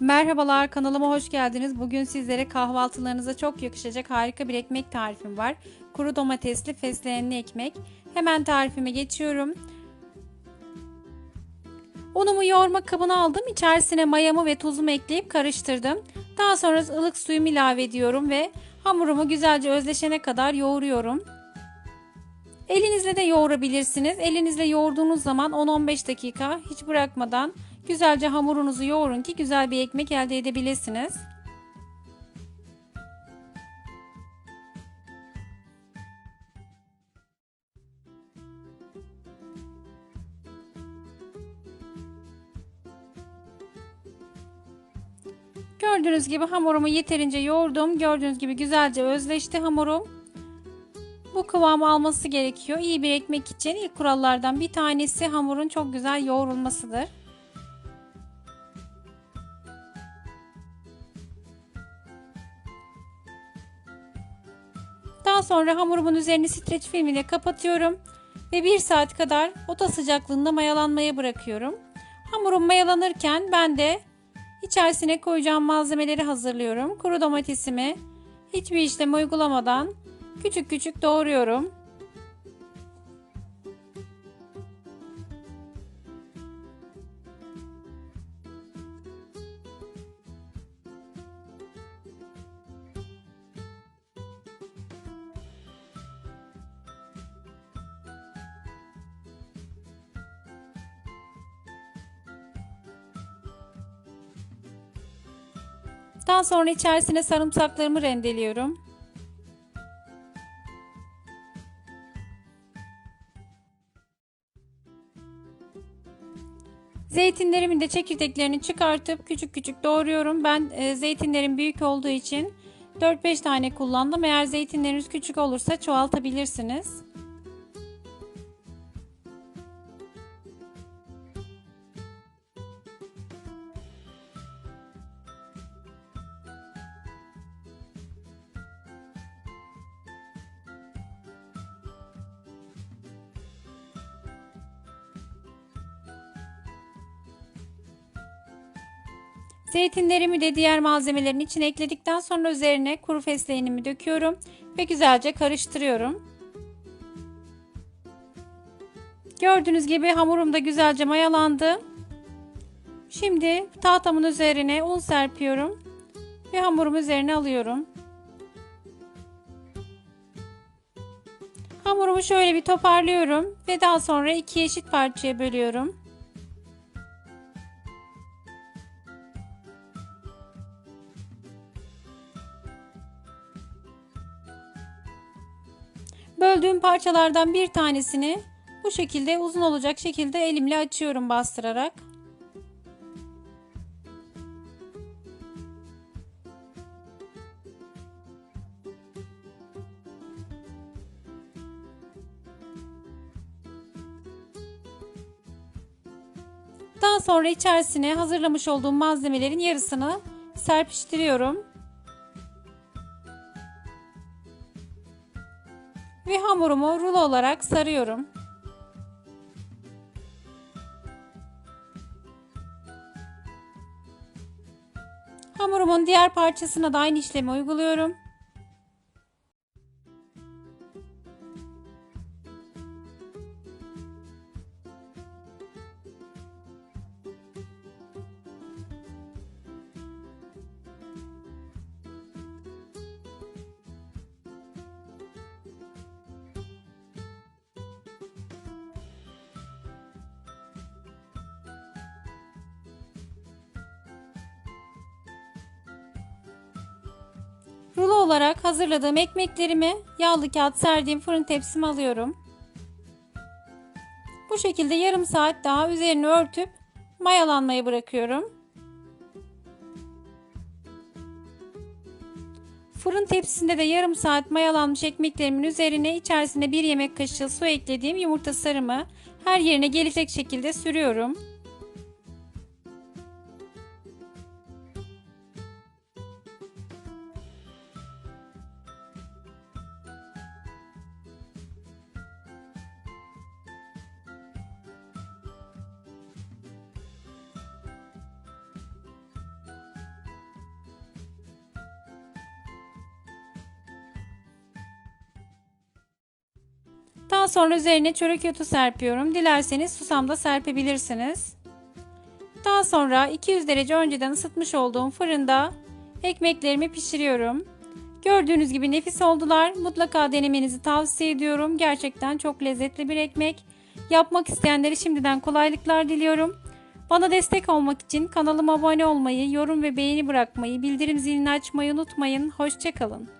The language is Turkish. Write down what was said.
Merhabalar kanalıma hoş geldiniz. Bugün sizlere kahvaltılarınıza çok yakışacak harika bir ekmek tarifim var. Kuru domatesli fesleğenli ekmek. Hemen tarifime geçiyorum. Unumu yoğurma kabına aldım. İçerisine mayamı ve tuzumu ekleyip karıştırdım. Daha sonra ılık suyumu ilave ediyorum ve hamurumu güzelce özleşene kadar yoğuruyorum. Elinizle de yoğurabilirsiniz. Elinizle yoğurduğunuz zaman 10-15 dakika hiç bırakmadan güzelce hamurunuzu yoğurun ki güzel bir ekmek elde edebilirsiniz. Gördüğünüz gibi hamurumu yeterince yoğurdum. Gördüğünüz gibi güzelce özleşti hamurum. Bu kıvamı alması gerekiyor. İyi bir ekmek için ilk kurallardan bir tanesi hamurun çok güzel yoğrulmasıdır. Daha sonra hamurumun üzerini streç film ile kapatıyorum ve 1 saat kadar oda sıcaklığında mayalanmaya bırakıyorum. Hamurum mayalanırken ben de içerisine koyacağım malzemeleri hazırlıyorum. Kuru domatesimi hiçbir işlem uygulamadan küçük küçük doğruyorum. Daha sonra içerisine sarımsaklarımı rendeliyorum. Zeytinlerimin de çekirdeklerini çıkartıp küçük küçük doğruyorum. Ben e, zeytinlerim büyük olduğu için 4-5 tane kullandım. Eğer zeytinleriniz küçük olursa çoğaltabilirsiniz. Zeytinlerimi de diğer malzemelerin içine ekledikten sonra üzerine kuru fesleğenimi döküyorum ve güzelce karıştırıyorum. Gördüğünüz gibi hamurum da güzelce mayalandı. Şimdi tahtamın üzerine un serpiyorum ve hamurumu üzerine alıyorum. Hamurumu şöyle bir toparlıyorum ve daha sonra iki eşit parçaya bölüyorum. Böldüğüm parçalardan bir tanesini bu şekilde uzun olacak şekilde elimle açıyorum bastırarak. Daha sonra içerisine hazırlamış olduğum malzemelerin yarısını serpiştiriyorum. Ve hamurumu rulo olarak sarıyorum. Hamurumun diğer parçasına da aynı işlemi uyguluyorum. Rulo olarak hazırladığım ekmeklerimi yağlı kağıt serdiğim fırın tepsime alıyorum. Bu şekilde yarım saat daha üzerini örtüp mayalanmaya bırakıyorum. Fırın tepsisinde de yarım saat mayalanmış ekmeklerimin üzerine içerisine bir yemek kaşığı su eklediğim yumurta sarımı her yerine gelecek şekilde sürüyorum. Daha sonra üzerine çörek otu serpiyorum. Dilerseniz susam da serpebilirsiniz. Daha sonra 200 derece önceden ısıtmış olduğum fırında ekmeklerimi pişiriyorum. Gördüğünüz gibi nefis oldular. Mutlaka denemenizi tavsiye ediyorum. Gerçekten çok lezzetli bir ekmek. Yapmak isteyenlere şimdiden kolaylıklar diliyorum. Bana destek olmak için kanalıma abone olmayı, yorum ve beğeni bırakmayı, bildirim zilini açmayı unutmayın. Hoşçakalın.